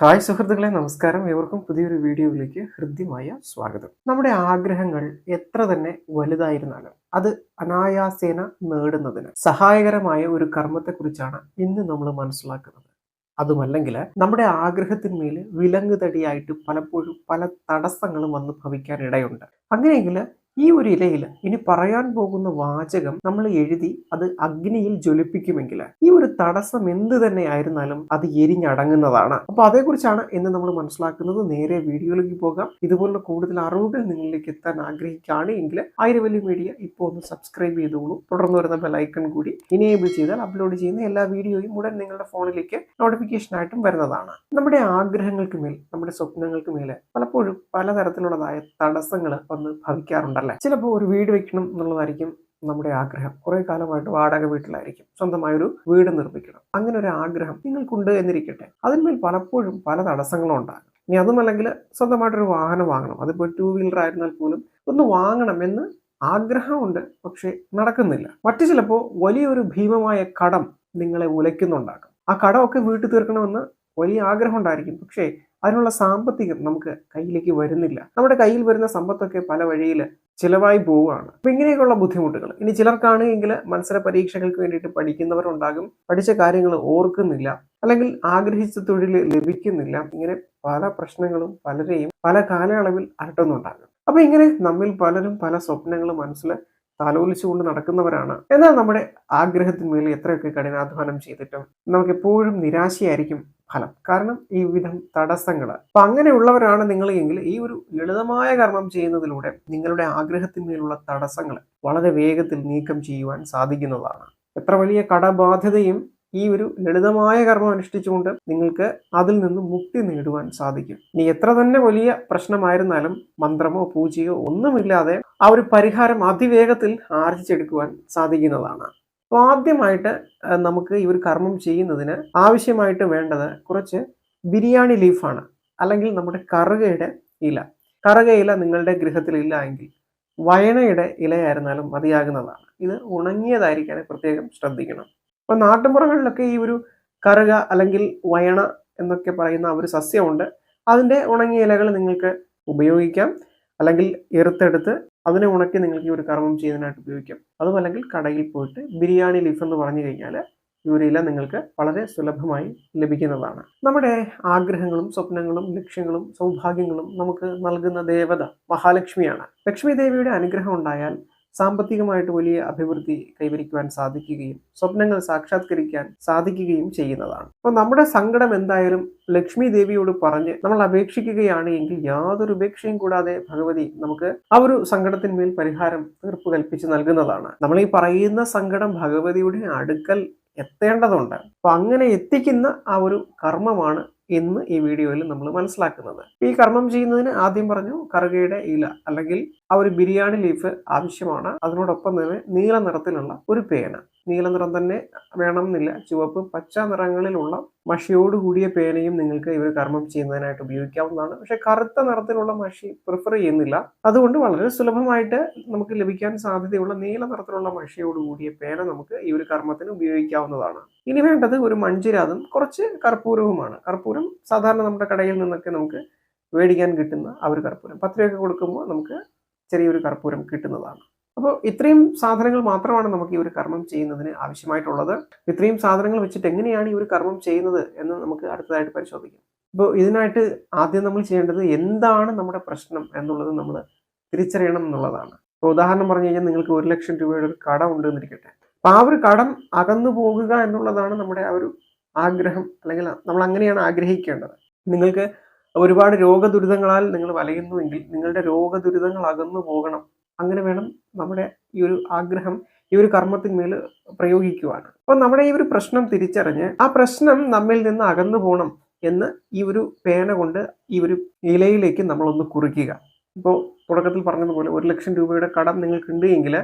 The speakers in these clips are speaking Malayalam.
ഹായ് സുഹൃത്തുക്കളെ നമസ്കാരം. ഏവർക്കും പുതിയൊരു വീഡിയോയിലേക്ക് ഹൃദ്യമായ സ്വാഗതം. നമ്മുടെ ആഗ്രഹങ്ങൾ എത്ര തന്നെ വലുതായിരുന്നാലും അത് അനായാസേന നേടുന്നതിന് സഹായകരമായ ഒരു കർമ്മത്തെക്കുറിച്ചാണ് ഇന്ന് നമ്മൾ മനസ്സിലാക്കുന്നത്. അതുമല്ലെങ്കിൽ നമ്മുടെ ആഗ്രഹത്തിന്മേൽ വിലങ്ങ് തടിയായിട്ട് പലപ്പോഴും പല തടസ്സങ്ങളും വന്ന് ഭവിക്കാൻ ഇടയുണ്ട് അങ്ങനെയെങ്കിൽ ഈ ഒരു ഇലയിൽ ഇനി പറയാൻ പോകുന്ന വാചകം നമ്മൾ എഴുതി അത് അഗ്നിയിൽ ജ്വലിപ്പിക്കുമെങ്കിൽ ഈ ഒരു തടസ്സം എന്ത് തന്നെ ആയിരുന്നാലും അത് എരിഞ്ഞടങ്ങുന്നതാണ്. അപ്പൊ അതേക്കുറിച്ചാണ് ഇന്ന് നമ്മൾ മനസ്സിലാക്കുന്നത്. നേരെ വീഡിയോയിലേക്ക് പോകാം. ഇതുപോലുള്ള കൂടുതൽ അറിവുകൾ നിങ്ങളിലേക്ക് എത്താൻ ആഗ്രഹിക്കുകയാണ് എങ്കിൽ ആയിരവല്ലി മീഡിയ ഇപ്പോൾ ഒന്ന് സബ്സ്ക്രൈബ് ചെയ്തോളൂ. തുടർന്ന് വരുന്ന ബെലൈക്കൺ കൂടി ഇനേബിൾ ചെയ്താൽ അപ്ലോഡ് ചെയ്യുന്ന എല്ലാ വീഡിയോയും ഉടൻ നിങ്ങളുടെ ഫോണിലേക്ക് നോട്ടിഫിക്കേഷൻ ആയിട്ടും വരുന്നതാണ്. നമ്മുടെ ആഗ്രഹങ്ങൾക്ക് മേൽ നമ്മുടെ സ്വപ്നങ്ങൾക്ക് മേൽ പലപ്പോഴും പലതരത്തിലുള്ളതായ തടസ്സങ്ങൾ വന്ന് ഭവിക്കാറുണ്ടല്ലേ. ചിലപ്പോൾ ഒരു വീട് വെക്കണം എന്നുള്ളതായിരിക്കും നമ്മുടെ ആഗ്രഹം. കുറെ കാലമായിട്ട് വാടക വീട്ടിലായിരിക്കും. സ്വന്തമായൊരു വീട് നിർമ്മിക്കണം. അങ്ങനെ ഒരു ആഗ്രഹം നിങ്ങൾക്കുണ്ട് എന്നിരിക്കട്ടെ. അതിന്മേൽ പലപ്പോഴും പല തടസ്സങ്ങളും ഉണ്ടാകും. ഇനി അതുമല്ലെങ്കിൽ സ്വന്തമായിട്ടൊരു വാഹനം വാങ്ങണം. അതിപ്പോൾ ടൂ വീലർ ആയിരുന്നാൽ പോലും ഒന്ന് വാങ്ങണം എന്ന് ആഗ്രഹമുണ്ട് പക്ഷേ നടക്കുന്നില്ല. മറ്റു ചിലപ്പോൾ വലിയൊരു ഭീമമായ കടം നിങ്ങളെ ഉലയ്ക്കുന്നുണ്ടാകും ആ കടമൊക്കെ വീട്ടിൽ തീർക്കണമെന്ന് വലിയ ആഗ്രഹം ഉണ്ടായിരിക്കും. പക്ഷേ അതിനുള്ള സാമ്പത്തികം നമുക്ക് കയ്യിലേക്ക് വരുന്നില്ല. നമ്മുടെ കയ്യിൽ വരുന്ന സമ്പത്തൊക്കെ പല വഴിയിൽ ചിലവായി പോവുകയാണ്. അപ്പൊ ഇങ്ങനെയൊക്കെയുള്ള ബുദ്ധിമുട്ടുകൾ. ഇനി ചിലർക്കാണെങ്കിൽ മത്സര പരീക്ഷകൾക്ക് വേണ്ടിയിട്ട് പഠിക്കുന്നവരുണ്ടാകും. പഠിച്ച കാര്യങ്ങൾ ഓർക്കുന്നില്ല. അല്ലെങ്കിൽ ആഗ്രഹിച്ച തൊഴിൽ ലഭിക്കുന്നില്ല. ഇങ്ങനെ പല പ്രശ്നങ്ങളും പലരെയും പല കാലയളവിൽ അലട്ടുന്നുണ്ടാകും. അപ്പൊ ഇങ്ങനെ നമ്മിൽ പലരും പല സ്വപ്നങ്ങളും മനസ്സിൽ താലോലിച്ചുകൊണ്ട് നടക്കുന്നവരാണ്. എന്നാൽ നമ്മുടെ ആഗ്രഹത്തിന്മേൽ എത്രയൊക്കെ കഠിനാധ്വാനം ചെയ്തിട്ടും നമുക്ക് എപ്പോഴും നിരാശയായിരിക്കും ഫലം. കാരണം ഈ വിധം തടസ്സങ്ങൾ അപ്പൊ അങ്ങനെയുള്ളവരാണ് നിങ്ങൾ എങ്കിൽ ഈ ഒരു ലളിതമായ കർമ്മം ചെയ്യുന്നതിലൂടെ നിങ്ങളുടെ ആഗ്രഹത്തിന്മേലുള്ള തടസ്സങ്ങൾ വളരെ വേഗത്തിൽ നീക്കം ചെയ്യുവാൻ സാധിക്കുന്നതാണ്. എത്ര വലിയ കടബാധ്യതയും ഈ ഒരു ലളിതമായ കർമ്മം അനുഷ്ഠിച്ചുകൊണ്ട് നിങ്ങൾക്ക് അതിൽ നിന്ന് മുക്തി നേടുവാൻ സാധിക്കും. ഇനി എത്ര തന്നെ വലിയ പ്രശ്നമായിരുന്നാലും മന്ത്രമോ പൂജയോ ഒന്നുമില്ലാതെ ആ ഒരു പരിഹാരം അതിവേഗത്തിൽ ആർജിച്ചെടുക്കുവാൻ സാധിക്കുന്നതാണ്. അപ്പോൾ ആദ്യമായിട്ട് നമുക്ക് ഈ ഒരു കർമ്മം ചെയ്യുന്നതിന് ആവശ്യമായിട്ട് വേണ്ടത് കുറച്ച് ബിരിയാണി ലീഫാണ്. അല്ലെങ്കിൽ നമ്മുടെ കറുകയുടെ ഇല. കറുകയില നിങ്ങളുടെ ഗൃഹത്തിൽ ഇല്ല എങ്കിൽ വയണയുടെ ഇലയായിരുന്നാലും മതിയാകുന്നതാണ്. ഇത് ഉണങ്ങിയതായിരിക്കാൻ പ്രത്യേകം ശ്രദ്ധിക്കണം. അപ്പോൾ നാട്ടുമ്പുറങ്ങളിലൊക്കെ ഈ ഒരു കറുക അല്ലെങ്കിൽ വയണ എന്നൊക്കെ പറയുന്ന ഒരു സസ്യമുണ്ട്. അതിന്റെ ഉണങ്ങിയ ഇലകൾ നിങ്ങൾക്ക് ഉപയോഗിക്കാം. അല്ലെങ്കിൽ എറുത്തെടുത്ത് അതിനെ ഉണക്കി നിങ്ങൾക്ക് ഈ ഒരു കർമ്മം ചെയ്യുന്നതിനായിട്ട് ഉപയോഗിക്കാം. അതുമല്ലെങ്കിൽ കടയിൽ പോയിട്ട് ബിരിയാണി ലീഫ് എന്ന് പറഞ്ഞു കഴിഞ്ഞാൽ ഈ ഒരു ഇല നിങ്ങൾക്ക് വളരെ സുലഭമായി ലഭിക്കുന്നതാണ്. നമ്മുടെ ആഗ്രഹങ്ങളും സ്വപ്നങ്ങളും ലക്ഷ്യങ്ങളും സൗഭാഗ്യങ്ങളും നമുക്ക് നൽകുന്ന ദേവത മഹാലക്ഷ്മിയാണ്. ലക്ഷ്മി ദേവിയുടെ അനുഗ്രഹം ഉണ്ടായാൽ സാമ്പത്തികമായിട്ട് വലിയ അഭിവൃദ്ധി കൈവരിക്കുവാൻ സാധിക്കുകയും സ്വപ്നങ്ങൾ സാക്ഷാത്കരിക്കാൻ സാധിക്കുകയും ചെയ്യുന്നതാണ്. അപ്പോൾ നമ്മുടെ സങ്കടം എന്തായാലും ലക്ഷ്മി ദേവിയോട് പറഞ്ഞ് നമ്മൾ അപേക്ഷിക്കുകയാണ് എങ്കിൽ യാതൊരു ഉപേക്ഷയും കൂടാതെ ഭഗവതി നമുക്ക് ആ ഒരു സങ്കടത്തിന്മേൽ പരിഹാരം തീർപ്പ് കൽപ്പിച്ച് നൽകുന്നതാണ്. നമ്മൾ ഈ പറയുന്ന സങ്കടം ഭഗവതിയുടെ അടുക്കൽ എത്തേണ്ടതുണ്ട്. അപ്പൊ അങ്ങനെ എത്തിക്കുന്ന ആ ഒരു കർമ്മമാണ് ഇന്ന് ഈ വീഡിയോയിൽ നമ്മൾ മനസ്സിലാക്കുന്നത്. ഈ കർമ്മം ചെയ്യുന്നതിന് ആദ്യം പറഞ്ഞു കറുകയുടെ ഇല അല്ലെങ്കിൽ ആ ഒരു ബിരിയാണി ലീഫ് ആവശ്യമാണ്. അതിനോടൊപ്പം തന്നെ നീല നിറത്തിലുള്ള ഒരു പേന. നീല നിറം തന്നെ വേണമെന്നില്ല. ചുവപ്പ് പച്ച നിറങ്ങളിലുള്ള മഷിയോട് കൂടിയ പേനയും നിങ്ങൾക്ക് ഇവർ കർമ്മം ചെയ്യുന്നതിനായിട്ട് ഉപയോഗിക്കാവുന്നതാണ്. പക്ഷെ കറുത്ത നിറത്തിലുള്ള മഷി പ്രിഫർ ചെയ്യുന്നില്ല. അതുകൊണ്ട് വളരെ സുലഭമായിട്ട് നമുക്ക് ലഭിക്കാൻ സാധ്യതയുള്ള നീല നിറത്തിലുള്ള മഷിയോട് കൂടിയ പേന നമുക്ക് ഈ ഒരു കർമ്മത്തിന് ഉപയോഗിക്കാവുന്നതാണ്. ഇനി വേണ്ടത് ഒരു മൺചിരാതും കുറച്ച് കർപ്പൂരവുമാണ്. കർപ്പൂരം സാധാരണ നമ്മുടെ കടയിൽ നിന്നൊക്കെ നമുക്ക് മേടിക്കാൻ കിട്ടുന്ന ആ ഒരു കർപ്പൂരം. പത്ത് രൂപയൊക്കെ കൊടുക്കുമ്പോൾ നമുക്ക് ചെറിയൊരു കർപ്പൂരം കിട്ടുന്നതാണ്. അപ്പോൾ ഇത്രയും സാധനങ്ങൾ മാത്രമാണ് നമുക്ക് ഈ ഒരു കർമ്മം ചെയ്യുന്നതിന് ആവശ്യമായിട്ടുള്ളത്. ഇത്രയും സാധനങ്ങൾ വെച്ചിട്ട് എങ്ങനെയാണ് ഈ ഒരു കർമ്മം ചെയ്യുന്നത് എന്ന് നമുക്ക് അടുത്തതായിട്ട് പരിശോധിക്കാം. അപ്പോൾ ഇതിനായിട്ട് ആദ്യം നമ്മൾ ചെയ്യേണ്ടത് എന്താണ് നമ്മുടെ പ്രശ്നം എന്നുള്ളത് നമ്മൾ തിരിച്ചറിയണം എന്നുള്ളതാണ്. ഇപ്പോൾ ഉദാഹരണം പറഞ്ഞു കഴിഞ്ഞാൽ നിങ്ങൾക്ക് ഒരു ലക്ഷം രൂപയുടെ ഒരു കടം ഉണ്ട് എന്നിരിക്കട്ടെ. അപ്പോൾ ആ ഒരു കടം അകന്നു പോകുക എന്നുള്ളതാണ് നമ്മുടെ ആ ഒരു ആഗ്രഹം അല്ലെങ്കിൽ നമ്മൾ അങ്ങനെയാണ് ആഗ്രഹിക്കേണ്ടത്. നിങ്ങൾക്ക് ഒരുപാട് രോഗദുരിതങ്ങളാൽ നിങ്ങൾ വലയുന്നുവെങ്കിൽ നിങ്ങളുടെ രോഗദുരിതങ്ങൾ അകന്നു പോകണം അങ്ങനെ വേണം നമ്മുടെ ഈ ഒരു ആഗ്രഹം ഈ ഒരു കർമ്മത്തിന്മേൽ പ്രയോഗിക്കുവാണ് അപ്പോൾ നമ്മുടെ ഈ ഒരു പ്രശ്നം തിരിച്ചറിഞ്ഞ് ആ പ്രശ്നം നമ്മിൽ നിന്ന് അകന്നു പോകണം എന്ന് ഈ ഒരു പേന കൊണ്ട് ഈ ഒരു ഇലയിലേക്ക് നമ്മളൊന്ന് കുറിക്കുക. ഇപ്പോൾ തുടക്കത്തിൽ പറഞ്ഞതുപോലെ ഒരു ലക്ഷം രൂപയുടെ കടം നിങ്ങൾക്കുണ്ട് എങ്കിൽ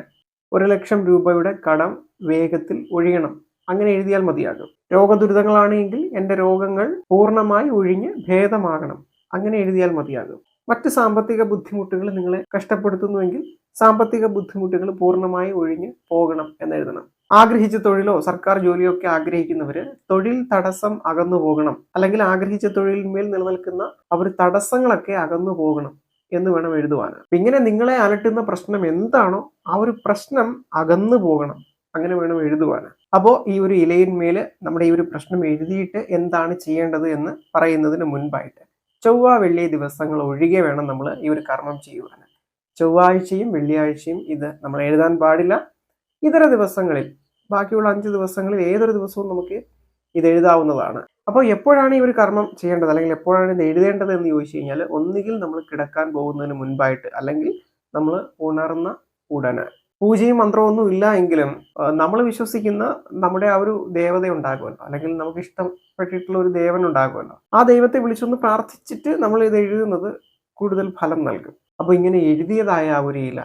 ഒരു ലക്ഷം രൂപയുടെ കടം വേഗത്തിൽ ഒഴിയണം. അങ്ങനെ എഴുതിയാൽ മതിയാകും. രോഗദുരിതങ്ങളാണെങ്കിൽ എന്റെ രോഗങ്ങൾ പൂർണമായി ഒഴിഞ്ഞ് ഭേദമാകണം. അങ്ങനെ എഴുതിയാൽ മതിയാകും. മറ്റ് സാമ്പത്തിക ബുദ്ധിമുട്ടുകൾ നിങ്ങളെ കഷ്ടപ്പെടുത്തുന്നുവെങ്കിൽ സാമ്പത്തിക ബുദ്ധിമുട്ടുകൾ പൂർണമായി ഒഴിഞ്ഞ് പോകണം എന്നെഴുതണം. ആഗ്രഹിച്ച തൊഴിലോ സർക്കാർ ജോലിയോ ഒക്കെ ആഗ്രഹിക്കുന്നവര് തൊഴിൽ തടസ്സം അകന്നു പോകണം. അല്ലെങ്കിൽ ആഗ്രഹിച്ച തൊഴിലിന്മേൽ നിലനിൽക്കുന്ന അവർ തടസ്സങ്ങളൊക്കെ അകന്നു പോകണം എന്ന് വേണം എഴുതുവാൻ ഇങ്ങനെ നിങ്ങളെ അലട്ടുന്ന പ്രശ്നം എന്താണോ ആ ഒരു പ്രശ്നം അകന്നു പോകണം അങ്ങനെ വേണം എഴുതുവാൻ അപ്പോൾ ഈ ഒരു ഇലയിന്മേൽ നമ്മുടെ ഈ ഒരു പ്രശ്നം എഴുതിയിട്ട് എന്താണ് ചെയ്യേണ്ടത് എന്ന് പറയുന്നതിന് മുൻപായിട്ട് ചൊവ്വ വെള്ളി ദിവസങ്ങൾ ഒഴികെ വേണം നമ്മൾ ഈ ഒരു കർമ്മം ചെയ്യുവാൻ ചൊവ്വാഴ്ചയും വെള്ളിയാഴ്ചയും ഇത് നമ്മൾ എഴുതാൻ പാടില്ല. ഇതര ദിവസങ്ങളിൽ ബാക്കിയുള്ള അഞ്ച് ദിവസങ്ങളിൽ ഏതൊരു ദിവസവും നമുക്ക് ഇത് എഴുതാവുന്നതാണ്. അപ്പോൾ എപ്പോഴാണ് ഈ ഒരു കർമ്മം ചെയ്യേണ്ടത്? അല്ലെങ്കിൽ എപ്പോഴാണ് ഇത് എഴുതേണ്ടത് എന്ന് ചോദിച്ചു കഴിഞ്ഞാൽ ഒന്നുകിൽ നമ്മൾ കിടക്കാൻ പോകുന്നതിന് മുൻപായിട്ട് അല്ലെങ്കിൽ നമ്മൾ ഉണർന്ന ഉടനെ. പൂജയും മന്ത്രവും ഒന്നും ഇല്ല എങ്കിലും നമ്മൾ വിശ്വസിക്കുന്ന നമ്മുടെ ആ ഒരു ദേവത ഉണ്ടാകുമല്ലോ. അല്ലെങ്കിൽ നമുക്ക് ഇഷ്ടപ്പെട്ടിട്ടുള്ള ഒരു ദേവൻ ഉണ്ടാകുമല്ലോ. ആ ദൈവത്തെ വിളിച്ചൊന്ന് പ്രാർത്ഥിച്ചിട്ട് നമ്മൾ ഇത് എഴുതുന്നത് കൂടുതൽ ഫലം നൽകും. അപ്പൊ ഇങ്ങനെ എഴുതിയതായ ആ ഒരു ഇല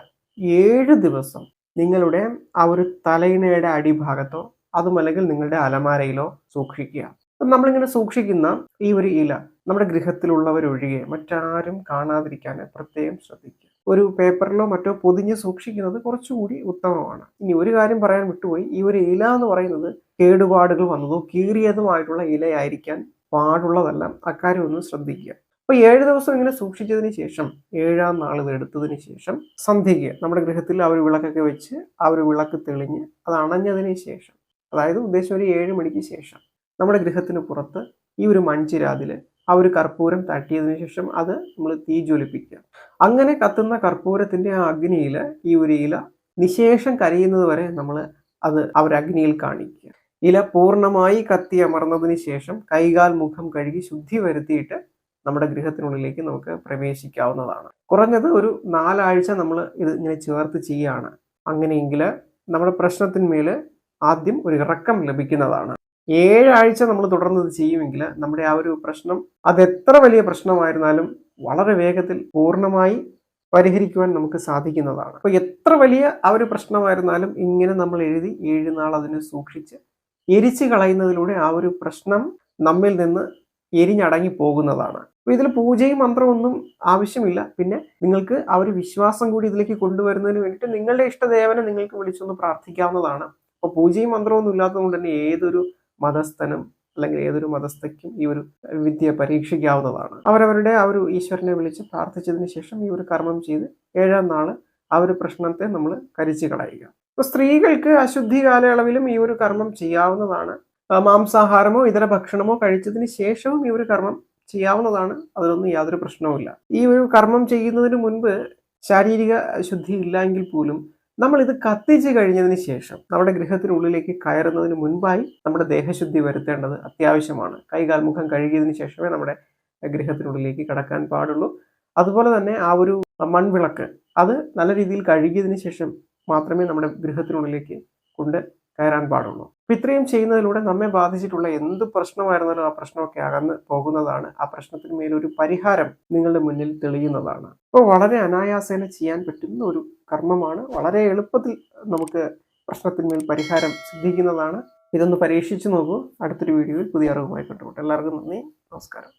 ഏഴ് ദിവസം നിങ്ങളുടെ ആ ഒരു തലയിണയുടെ അടിഭാഗത്തോ അതുമല്ലെങ്കിൽ നിങ്ങളുടെ അലമാരയിലോ സൂക്ഷിക്കുക. നമ്മളിങ്ങനെ സൂക്ഷിക്കുന്ന ഈ ഒരു ഇല നമ്മുടെ ഗൃഹത്തിലുള്ളവരൊഴികെ മറ്റാരും കാണാതിരിക്കാൻ പ്രത്യേകം ശ്രദ്ധിക്കുക. ഒരു പേപ്പറിലോ മറ്റോ പൊതിഞ്ഞ് സൂക്ഷിക്കുന്നത് കുറച്ചുകൂടി ഉത്തമമാണ്. ഇനി ഒരു കാര്യം പറയാൻ വിട്ടുപോയി. ഈ ഒരു ഇല എന്ന് പറയുന്നത് കേടുപാടുകൾ വന്നതോ കീറിയതുമായിട്ടുള്ള ഇലയായിരിക്കാൻ പാടുള്ളതല്ല. അക്കാര്യം ഒന്ന് ശ്രദ്ധിക്കുക. അപ്പൊ ഏഴ് ദിവസം ഇങ്ങനെ സൂക്ഷിച്ചതിന് ശേഷം ഏഴാം നാൾ ഇത് എടുത്തതിന് ശേഷം സന്ധ്യയ്ക്ക് നമ്മുടെ ഗൃഹത്തിൽ ആ ഒരു വിളക്കൊക്കെ വെച്ച് ആ ഒരു വിളക്ക് തെളിഞ്ഞ് അത് അണഞ്ഞതിന് ശേഷം അതായത് ഉദ്ദേശം ഒരു ഏഴ് മണിക്ക് ശേഷം നമ്മുടെ ഗൃഹത്തിന് പുറത്ത് ഈ ഒരു മൺചിരാതിൽ ആ ഒരു കർപ്പൂരം തട്ടിയതിനു ശേഷം അത് നമ്മൾ തീ ജ്വലിപ്പിക്കുക. അങ്ങനെ കത്തുന്ന കർപ്പൂരത്തിന്റെ ആ അഗ്നിയിൽ ഈ ഒരു ഇല നിശേഷം കരിയുന്നത് വരെ നമ്മൾ അത് ആ അഗ്നിയിൽ കാണിക്കുക. ഇല പൂർണമായി കത്തി അമർന്നതിന് ശേഷം കൈകാൽ മുഖം കഴുകി ശുദ്ധി വരുത്തിയിട്ട് നമ്മുടെ ഗൃഹത്തിനുള്ളിലേക്ക് നമുക്ക് പ്രവേശിക്കാവുന്നതാണ്. കുറഞ്ഞത് ഒരു നാലാഴ്ച നമ്മൾ ഇത് ഇങ്ങനെ ചേർത്ത് ചെയ്യുകയാണ്. അങ്ങനെയെങ്കിൽ നമ്മുടെ പ്രശ്നത്തിന്മേൽ ആദ്യം ഒരു ഇറക്കം ലഭിക്കുന്നതാണ്. ഏഴാഴ്ച നമ്മൾ തുടർന്ന് ചെയ്യുമെങ്കിൽ നമ്മുടെ ആ ഒരു പ്രശ്നം അത് എത്ര വലിയ പ്രശ്നമായിരുന്നാലും വളരെ വേഗത്തിൽ പൂർണമായി പരിഹരിക്കുവാൻ നമുക്ക് സാധിക്കുന്നതാണ്. അപ്പോൾ എത്ര വലിയ ആ ഒരു പ്രശ്നമായിരുന്നാലും ഇങ്ങനെ നമ്മൾ എഴുതി ഏഴ് നാൾ അതിനെ സൂക്ഷിച്ച് എരിച്ചു കളയുന്നതിലൂടെ ആ ഒരു പ്രശ്നം നമ്മിൽ നിന്ന് എരിഞ്ഞടങ്ങി പോകുന്നതാണ്. അപ്പോൾ ഇതിൽ പൂജയും മന്ത്രമൊന്നും ആവശ്യമില്ല. പിന്നെ നിങ്ങൾക്ക് ആ ഒരു വിശ്വാസം കൂടി ഇതിലേക്ക് കൊണ്ടുവരുന്നതിന് വേണ്ടിയിട്ട് നിങ്ങളുടെ ഇഷ്ടദേവനെ നിങ്ങൾക്ക് വിളിച്ചൊന്ന് പ്രാർത്ഥിക്കാവുന്നതാണ്. അപ്പോൾ പൂജയും മന്ത്രമൊന്നും ഇല്ലാത്തതുകൊണ്ട് തന്നെ ഏതൊരു മതസ്ഥനും അല്ലെങ്കിൽ ഏതൊരു മതസ്ഥയ്ക്കും ഈ ഒരു വിദ്യ പരീക്ഷിക്കാവുന്നതാണ്. അവരവരുടെ ആ ഒരു ഈശ്വരനെ വിളിച്ച് പ്രാർത്ഥിച്ചതിന് ശേഷം ഈ ഒരു കർമ്മം ചെയ്ത് ഏഴാം നാൾ ആ ഒരു പ്രശ്നത്തെ നമ്മൾ കരിച്ചു കളയുക. അപ്പോൾ സ്ത്രീകൾക്ക് അശുദ്ധി കാലയളവിലും ഈ ഒരു കർമ്മം ചെയ്യാവുന്നതാണ്. മാംസാഹാരമോ ഇതര ഭക്ഷണമോ കഴിച്ചതിന് ശേഷവും ഈ ഒരു കർമ്മം ചെയ്യാവുന്നതാണ്. അതിലൊന്നും യാതൊരു പ്രശ്നവുമില്ല. ഈ ഒരു കർമ്മം ചെയ്യുന്നതിന് മുൻപ് ശാരീരിക ശുദ്ധി ഇല്ലെങ്കിൽ പോലും നമ്മൾ ഇത് കത്തിച്ച് കഴിഞ്ഞതിന് ശേഷം നമ്മുടെ ഗൃഹത്തിനുള്ളിലേക്ക് കയറുന്നതിന് മുൻപായി നമ്മുടെ ദേഹശുദ്ധി വരുത്തേണ്ടത് അത്യാവശ്യമാണ്. കൈകാൽ മുഖം കഴുകിയതിന് ശേഷമേ നമ്മുടെ ഗൃഹത്തിനുള്ളിലേക്ക് കടക്കാൻ പാടുള്ളൂ. അതുപോലെ തന്നെ ആ ഒരു മൺവിളക്ക് അത് നല്ല രീതിയിൽ കഴുകിയതിന് ശേഷം മാത്രമേ നമ്മുടെ ഗൃഹത്തിനുള്ളിലേക്ക് കൊണ്ട് കയറാൻ പാടുള്ളൂ. അപ്പൊ ഇത്രയും ചെയ്യുന്നതിലൂടെ നമ്മെ ബാധിച്ചിട്ടുള്ള എന്ത് പ്രശ്നമായിരുന്നാലും ആ പ്രശ്നമൊക്കെ അകന്ന് പോകുന്നതാണ്. ആ പ്രശ്നത്തിന് മേലൊരു പരിഹാരം നിങ്ങളുടെ മുന്നിൽ തെളിയുന്നതാണ്. അപ്പോൾ വളരെ അനായാസേന ചെയ്യാൻ പറ്റുന്ന ഒരു കർമ്മമാണ്. വളരെ എളുപ്പത്തിൽ നമുക്ക് പ്രശ്നത്തിന്മേൽ പരിഹാരം സിദ്ധിക്കുന്നതാണ്. ഇതൊന്ന് പരീക്ഷിച്ചു നോക്കൂ. അടുത്തൊരു വീഡിയോയിൽ പുതിയ അറിവുമായി കണ്ടുപോട്ടെ എല്ലാവർക്കും നന്ദി. നമസ്കാരം.